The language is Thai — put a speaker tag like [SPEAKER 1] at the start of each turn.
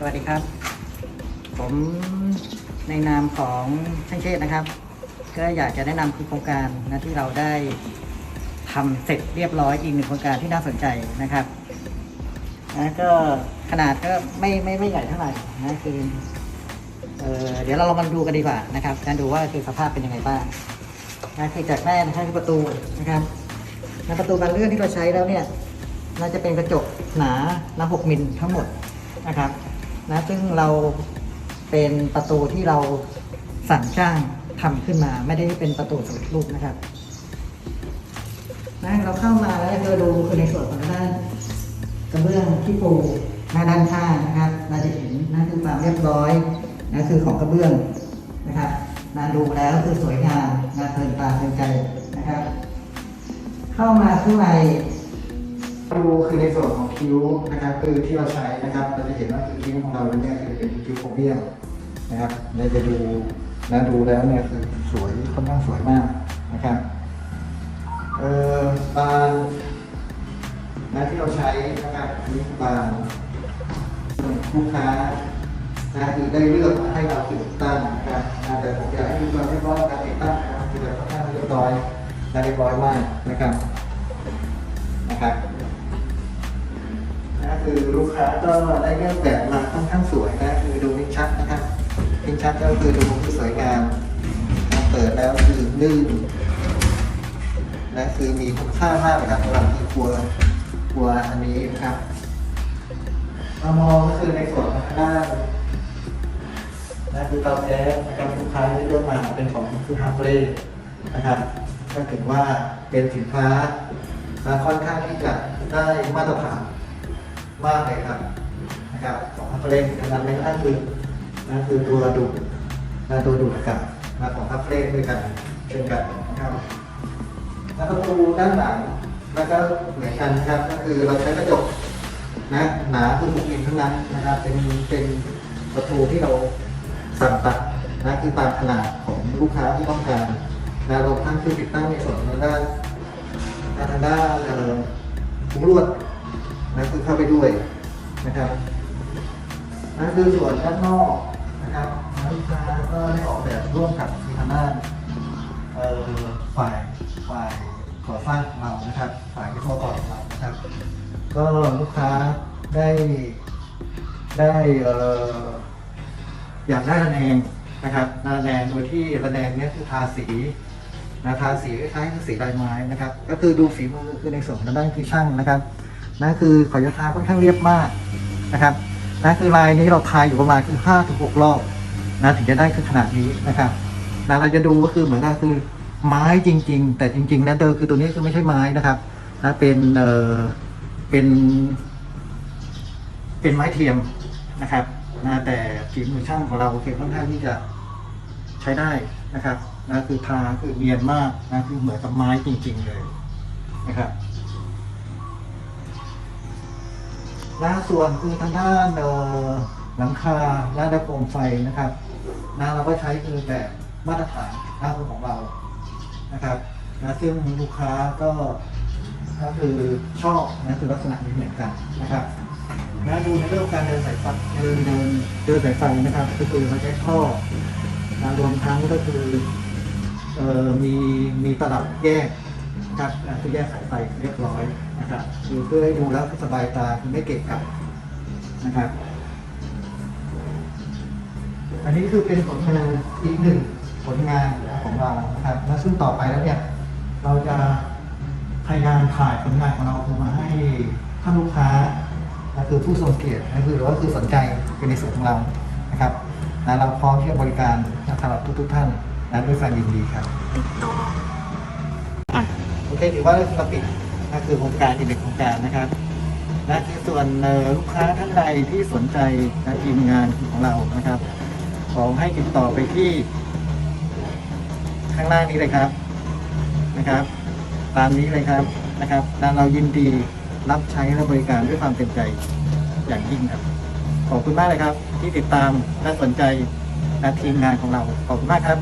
[SPEAKER 1] สวัสดีครับ ผมในนามของช่างเชษนะครับ ก็อยากจะแนะนำคือโครงการนะที่เราได้ทำเสร็จเรียบร้อยอีกหนึ่งโครงการที่น่าสนใจนะครับนะก็ขนาดก็ไม่ไม่ไม่ใหญ่เท่าไหร่นะคือเออเดี๋ยวเราลองมาดูกันดีกว่านะครับการดูว่าคือสภาพเป็นยังไงบ้างนะคือจากแรกนะครับคือประตูนะครับนะประตูบานเลื่อนที่เราใช้แล้วเนี่ยน่าจะเป็นกระจกหนาหนา6มิลทั้งหมดนะครับ นะซึ่งเราเป็นประตูที่เราสั่งจ้างทำขึ้นมา ไม่ได้เป็นประตูสำเร็จรูปนะครับนะเราเข้ามาแล้วเราดูคือในส่วนของด้านกระเบื้องที่ปูหน้าด้านข้างนะครับเราจะเห็นนั่นคือความเรียบร้อยนะคือของกระเบื้องนะครับนะดูแล้วคือสวยงามนะเพลินตาเพลินใจนะครับ เข้ามาข้างใน ดูคือในส่วนของคิ้วนะครับคือที่เราใช้นะครับ เราจะเห็นว่าคือคิ้วของเราเนี่ยคือเป็นคิ้วโคเมียมนะครับเราจะดูนะดูแล้วเนี่ยคือสวยค่อนข้างสวยมากนะครับเอ่อบานนะที่เราใช้นะครับคือบานลูกค้านะคือได้เลือกมาให้เราติดตั้งนะครับแต่ผมอยากให้ดูความเรียบร้อยการติดตั้งนะครับคือแบบค่อนข้างเรียบร้อยและเรียบร้อยมากนะครับนะครับ คือลูกค้าก็ได้เลือกแบบมาค่อนข้างสวยนะคือดูนิ่งชัดนะครับนิ่งชัดก็คือดูสวยงามเปิดแล้วคือลื่นนะคือมีคุณค่ามากนะครับสำหรับที่ครัวครัวอันนี้นะครับมามองก็คือในส่วนทางด้านนะคือเตาแก๊สนะครับลูกค้าได้เลือกมาเป็นของคือฮาร์เ y นะครับก็ถือว่าเป็นสินค้าค่อนข้างที่จะได้มาตรฐาน มากเลยครับนะครับของฮับเล่นนะครับในนั่นคือนั่นคือตัวดูดนะตัวดูดอากาศนะของฮับเล่นด้วยกันเช่นกันนะครับแล้วประตูด้านหลังแล้วก็เหมือนกันครับ ก็คือเราใช้กระจกนะหนาคือบุกอินทั้งนั้นนะครับ เป็นเป็นประตูที่เราสั่งตัดนะคือตามขนาดของลูกค้าที่ต้องการนะรวมทั้งคือติดตั้งในส่วนทางด้านทางด้านเอ่อมุ้งลวด นั่นคือเข้าไปด้วยนะครับนั่นคือส่วนด้านนอกนะครับลูกค้าก็ได้ออกแบบร่วมกับทีมงานฝ่ายฝ่ายก่อสร้างของเรานะครับ ฝ่ายวิศวกรของเรานะครับ ก็ลูกค้าได้ได้อออยากได้ระแนงนะครับระแนงโดยที่ระแนงนี้คือทาสีนะทาสีคล้ายๆกับสีลายไม้นะครับ ก็คือดูฝีมือคือในส่วนของด้านที่ช่างนะครับ นั่นคือขอยทาค่อนข้างเรียบมากนะครับนั่นคือลายนี้เราทายอยู่ประมาณคือห้าถึงหกรอบนะถึงจะได้คือขนาดนี้นะครับนะเราจะดูก็คือเหมือนกับคือไม้จริง ๆ แต่จริงๆแล้วเดิมคือตัวนี้คือไม่ใช่ไม้นะครับนะเป็นเอ่อเป็น เป็นไม้เทียมนะครับนะแต่ฝีมือช่างของเราคือค่อนข้างที่จะใช้ได้นะครับนะคือทาคือเนียนมากนะคือเหมือนกับไม้จริง ๆ เลยนะครับ และส่วนคือทางด้านหลังคาและระโคมไฟนะครับนะเราก็ใช้คือแบบมาตรฐานน้าของเรานะครับนะซึ่งลูกค้าก็ก็คือชอบนะคือลักษณะนี้เหมือนกันนะครับนะดูในเรื่องการเดินสายไฟเดินเดินเดินสายไฟนะครับ ก็คือเราใช้ท่อนะรวมทั้งก็คือเอ่อมีมีตลับแยกนะครับคือแยกสายไฟเรียบร้อย นะครับคือเพื่อให้ดูแล้วสบายตาคือไม่เกะกะนะครับ อันนี้คือเป็นผลงานอีกหนึ่งผลงานของเรานะครับ และซึ่งต่อไปแล้วเนี่ยเราจะพยายามถ่ายผลงานของเราออกมาให้ท่านลูกค้าก็คือผู้ทรงเกียรติก็คือหรือว่าคือสนใจเป็นในส่วนของเรานะครับและเราพร้อมที่จะบริการสำหรับทุกๆท่านและด้วยความยินดีครับโอเคถือว่าเราปิด นั่นคือโครงการอีกหนึ่งโครงการนะครับนะคือส่วนลูกค้าท่านใดที่สนใจทีมงานของเรานะครับ ขอให้ติดต่อไปที่ ข้างล่างนี้เลยครับนะครับ ตามนี้เลยครับนะครับและเรายินดีรับใช้และบริการด้วยความเต็มใจอย่างยิ่งครับ ขอบคุณมากเลยครับ ที่ติดตามและสนใจและทีมงานของเราขอบคุณมากครับ